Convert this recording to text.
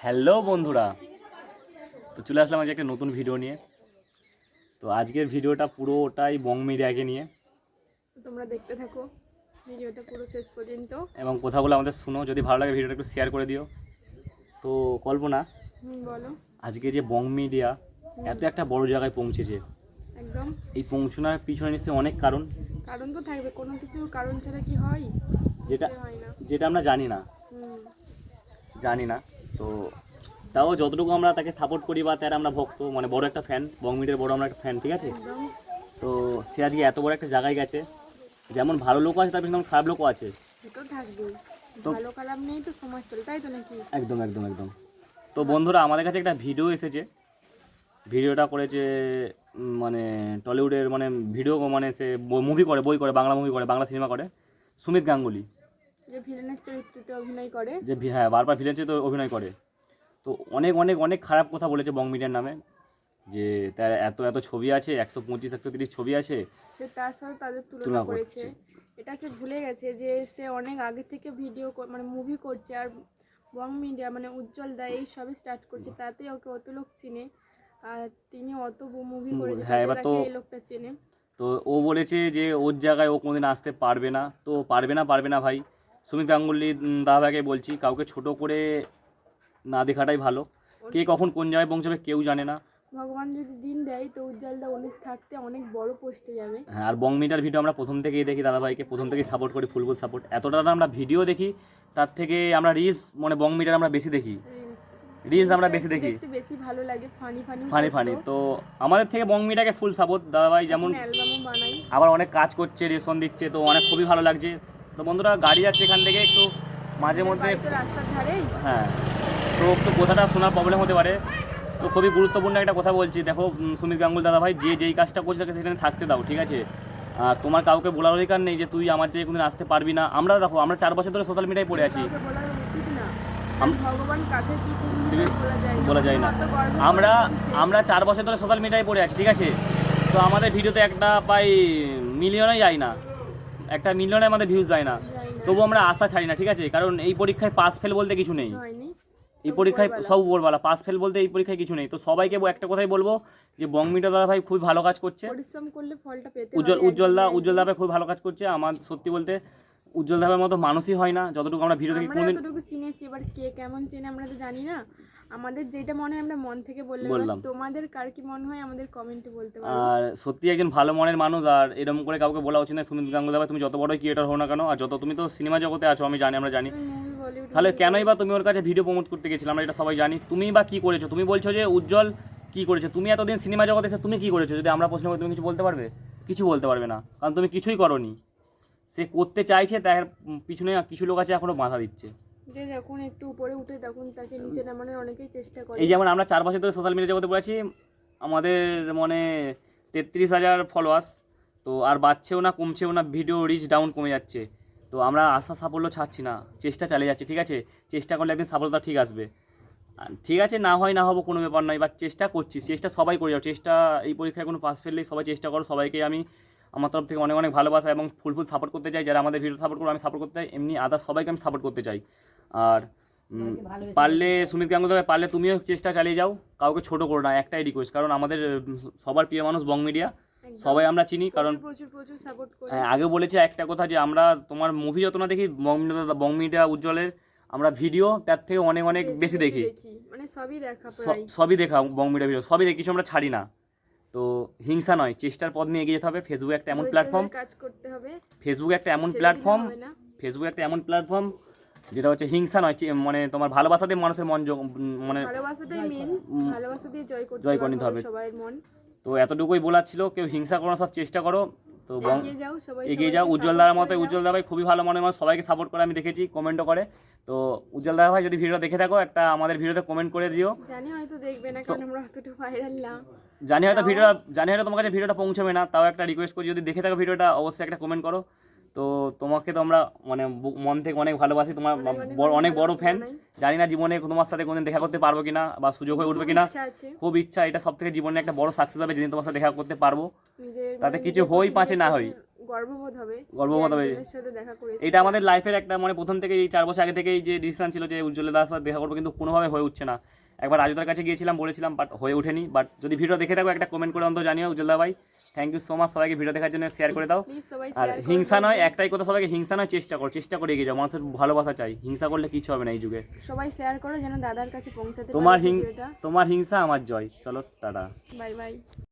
Hello বন্ধুরা। তো চলে আসলাম আজকে একটা নতুন ভিডিও নিয়ে। তো আজকের ভিডিওটা পুরোটাই বং মিডিয়াকে নিয়ে। তোমরা দেখতে থাকো ভিডিওটা পুরো শেষ পর্যন্ত। এবং কথাগুলো আমাদের শুনো যদি ভালো লাগে ভিডিওটা একটু শেয়ার করে দিও। তো কল্পনা বলো। আজকে যে বং মিডিয়া এত একটা বড় জায়গায় পৌঁছেছে। একদম। এই পৌঁছানোর পিছনে নিশ্চয়ই অনেক কারণ। কারণ তো থাকবে কোনো কিছু কারণ ছাড়া কি হয়? যেটা যেটা আমরা জানি না। জানি না। তো তাও যতটুকু আমরা তাকে সাপোর্ট করি বা তার আমরা ভক্ত মানে বড় একটা ফ্যান বং মিডিয়ার বড় আমরা একটা ফ্যান ঠিক আছে? তো সে আজকে এত বড় একটা জায়গায় গেছে যেমন ভালো লোক আছে তার তেমন খারাপ লোকও আছে। তো- ভালো খারাপ নেই তো সমাজ চলে তাই তো নাকি? একদম একদম একদম। তো বন্ধুরা আমাদের কাছে একটা ভিডিও এসেছে। ভিডিওটা করেছে মানে টলিউডের মানে ভিডিও মানে সে মুভি করে বই করে বাংলা মুভি করে বাংলা সিনেমা করে সুমিত গাঙ্গুলি। ভিলেনের চরিত্রতে অভিনয় করে। যে ভি- হ্যাঁ বারবার ভিলেন তো অভিনয় করে। তো অনেক অনেক অনেক খারাপ কথা বলেছে বং মিডিয়ার নামে যে তার এত এত ছবি আছে একশো পঁচিশ একশো তিরিশ ছবি আছে সে তার সাথে তাদের তুলনা তুলনা করেছে। করছে। এটা সে ভুলে গেছে যে সে অনেক আগে থেকে ভিডিও মানে মুভি করছে আর বং মিডিয়া মানে উজ্জ্বল দা এই সবই স্টার্ট করছে। তাতে ওকে অত লোক চিনে। আর তিনি অত মুভি হুম, করেছে হ্যাঁ, তাতে এবার তাকে তো- এই লোকটা চেনে। তো ও বলেছে যে ওর জায়গায় ও কোনোদিন আসতে পারবে না। তো পারবে না পারবে না ভাই। সুমিত গাঙ্গুলি দাদাকে বলছি কাউকে ছোট করে না দেখাটাই ভালো। কে কখন কোন জায়গায় পৌঁছাবে কেউ জানে না। ভগবান যদি দিন দেয় তো উজ্জ্বল দা অনেক থাকতে অনেক বড় পোস্টে যাবে। হ্যাঁ আর বং মিটার ভিডিও আমরা প্রথম থেকেই দেখি দাদাভাইকে প্রথম থেকেই সাপোর্ট করি ফুল ফুল সাপোর্ট এতটা আমরা ভিডিও দেখি তার থেকে আমরা রিলস মানে বং মিটার আমরা বেশি দেখি। রিলস আমরা বেশি দেখি। বেশি ভালো লাগে ফানি ফানি ফানি ফানি তো আমাদের থেকে বং মিটাকে ফুল সাপোর্ট দাদাভাই যেমন আবার অনেক কাজ করছে রেশন দিচ্ছে তো অনেক খুবই ভালো লাগছে। তো বন্ধুরা গাড়ি যাচ্ছে এখান থেকে একটু মাঝে মধ্যে। তো হ্যাঁ তো একটু কথাটা শোনার প্রবলেম হতে পারে। তো খুবই গুরুত্বপূর্ণ একটা কথা বলছি। দেখো সুমিত গাঙ্গুল দাদা ভাই যে যেই কাজটা করছে তাকে সেখানে থাকতে দাও ঠিক আছে? আর তোমার কাউকে বলার অধিকার নেই যে তুই আমার যে কোনদিন আসতে পারবি না। আমরা দেখো আমরা চার বছর ধরে সোশ্যাল মিডিয়ায় পড়ে আছি। বলা যায় না। আমরা আমরা চার বছর ধরে সোশ্যাল মিডিয়ায় পড়ে আছি ঠিক আছে? তো আমাদের ভিডিওতে একটা প্রায় মিলিয়নে যায় না। একটা মিলিয়নে আমাদের ভিউজ যায় না। তবু আমরা আশা ছাড়ি না ঠিক আছে? কারণ এই পরীক্ষায় পাস ফেল বলতে কিছু নেই। এই পরীক্ষায় সব উপরবেলা পাস ফেল বলতে এই পরীক্ষায় কিছু নেই। তো সবাইকে একটা কথাই বলব যে বংমিটা দাদা ভাই খুবই ভালো কাজ করছে। পরিশ্রম করলে ফলটা পেতে উজ্জ্বল উজ্জ্বল দা উজ্জ্বল দা ভাই খুব ভালো কাজ করছে। আমার সত্যি বলতে উজ্জ্বল দাবের মতো মানুষই হয় না যতটুকু আমরা ভিডিও দেখি কোনদিন যতটুকু চিনেছি এবার কে কেমন চেনে আমরা তো জানি না। আমাদের যেটা মনে হয় আমরা মন থেকে বললাম। তোমাদের কার কি মনে হয় আমাদের কমেন্টে বলতে পারো। আর সত্যি একজন ভালো মনের মানুষ আর এরকম করে কাউকে বলা উচিত না সুনীল গাঙ্গুলি তুমি যত বড় ক্রিয়েটার হও না কেন আর যত তুমি তো সিনেমা জগতে আছো আমি জানি আমরা জানি। তাহলে কেনই বা তুমি ওর কাছে ভিডিও প্রমোট করতে গেছিলে আমরা এটা সবাই জানি। তুমি বা কি করেছ? তুমি বলছো যে উজ্জ্বল কি করেছ? তুমি এতদিন সিনেমা জগতে এসে তুমি কি করেছ? যদি আমরা প্রশ্ন করি তুমি কিছু বলতে পারবে? কিছু বলতে পারবে না কারণ তুমি কিছুই করনি। সে করতে চাইছে তার পিছনে কিছু লোক আছে এখনও বাধা দিচ্ছে। যে যখন একটু উপরে উঠে তখন তাকে নিচে নামানোর অনেকেই চেষ্টা করে। এই যেমন আমরা চার বছর ধরে সোশ্যাল মিডিয়া জগতে পড়েছি আমাদের মানে তেত্রিশ হাজার ফলোয়ার্স তো আর বাড়ছেও না কমছেও না ভিডিও রিচ ডাউন কমে যাচ্ছে। তো আমরা আশা সাফল্য ছাড়ছি না চেষ্টা চালিয়ে যাচ্ছি ঠিক আছে? চেষ্টা করলে একদিন সাফলতা ঠিক আসবে। ঠিক আছে না হয় না হব কোনো ব্যাপার নয় এবার চেষ্টা করছি চেষ্টা সবাই করে যাও চেষ্টা এই পরীক্ষায় কোনো পাস ফেললেই সবাই চেষ্টা করো সবাইকে আমি আমার তরফ থেকে অনেক অনেক ভালোবাসা এবং ফুল ফুল সাপোর্ট করতে চাই। যারা আমাদের ভিডিও সাপোর্ট করব আমি সাপোর্ট করতে চাই। এমনি আদার্স সবাইকে আমি সাপোর্ট করতে চাই। আর পারলে সুমিত গাঙ্গুলি পারলে তুমিও চেষ্টা চালিয়ে যাও। কাউকে ছোট করো না একটাই রিকোয়েস্ট কারণ আমাদের সবার প্রিয় মানুষ বং মিডিয়া সবাই আমরা চিনি কারণ হ্যাঁ, আগে বলেছি একটা কথা যে আমরা তোমার মুভি যত না দেখি বং মিডিয়া বং মিডিয়া উজ্জ্বলের আমরা ভিডিও তার থেকে অনেক অনেক বেশি দেখি। মানে সবই দেখা সবই দেখা বং মিডিয়া ভিডিও সবই দেখি কিছু আমরা ছাড়ি না। তো হিংসা নয় চেষ্টার পথ নিয়ে এগিয়ে যেতে হবে। ফেসবুক একটা এমন প্ল্যাটফর্ম কাজ করতে হবে। ফেসবুক একটা এমন প্ল্যাটফর্ম ফেসবুক একটা এমন প্ল্যাটফর্ম যেটা হচ্ছে হিংসা নয় চে- মানে তোমার ভালোবাসাতে দিয়ে মানুষের মন জ- মানে মেন জয় করতে করে নিতে হবে। সবার মন। তো এতটুকুই বলার ছিল কেউ হিংসা করো সব চেষ্টা করো। তো এগিয়ে যাও উজ্জ্বল দাদার দার মতো উজ্জ্বল দা ভাই খুবই ভালো মনে মানুষ সবাইকে সাপোর্ট করে আমি দেখেছি কমেন্টও করে। তো উজ্জ্বল দা ভাই যদি ভিডিওটা দেখে থাকো একটা আমাদের ভিডিওতে কমেন্ট করে দিও। জানি হয়তো দেখবে না কারণ আমরা অতটা ভাইরাল না। জানি হয়তো ভিডিওটা জানি হয়তো তোমার কাছে ভিডিওটা পৌঁছবে না তাও একটা রিকোয়েস্ট করি যদি দেখে থাকো ভিডিওটা অবশ্যই একটা কমেন্ট করো। তো তোমাকে তো আমরা মানে মন থেকে অনেক ভালোবাসি। তোমার অনেক বড়- ফ্যান। জানি না জীবনে তোমার সাথে কোনদিন দেখা করতে পারব কিনা বা সুযোগ হয়ে উঠবে কিনা। খুব ইচ্ছা এটা সব থেকে জীবনে একটা বড় সাকসেস হবে যেদিন তোমার সাথে দেখা করতে পারব। তাতে মানে কিছু হই পাঁচে না হই। গর্ববোধ হবে। গর্ববোধ হবে। এটা আমাদের লাইফের একটা মানে প্রথম থেকে এই চার বছর আগে থেকেই যে ডিসিশন ছিল যে উজ্জ্বলের দাস দেখা করব কিন্তু কোনোভাবে হয়ে উঠছে না। একবার রাজুদার কাছে গিয়েছিলাম বলেছিলাম বাট হয়ে ওঠেনি। বাট যদি ভিডিও দেখে থাকো একটা কমেন্ট করে অন্তত জানিও উজ্জ্বলদা ভাই। থ্যাংক ইউ সো মাচ সবাইকে ভিডিও দেখার জন্য শেয়ার করে দাও। আর হিংসা নয় একটাই কথা সবাইকে হিংসা নয় চেষ্টা করো চেষ্টা করে এগিয়ে যাও মানুষের ভালোবাসা চাই। হিংসা করলে কিছু হবে না এই যুগে। সবাই শেয়ার করো যেন দাদার কাছে পৌঁছাতে তোমার হিং তোমার হিংসা আমার জয়। চলো টাটা। Bye bye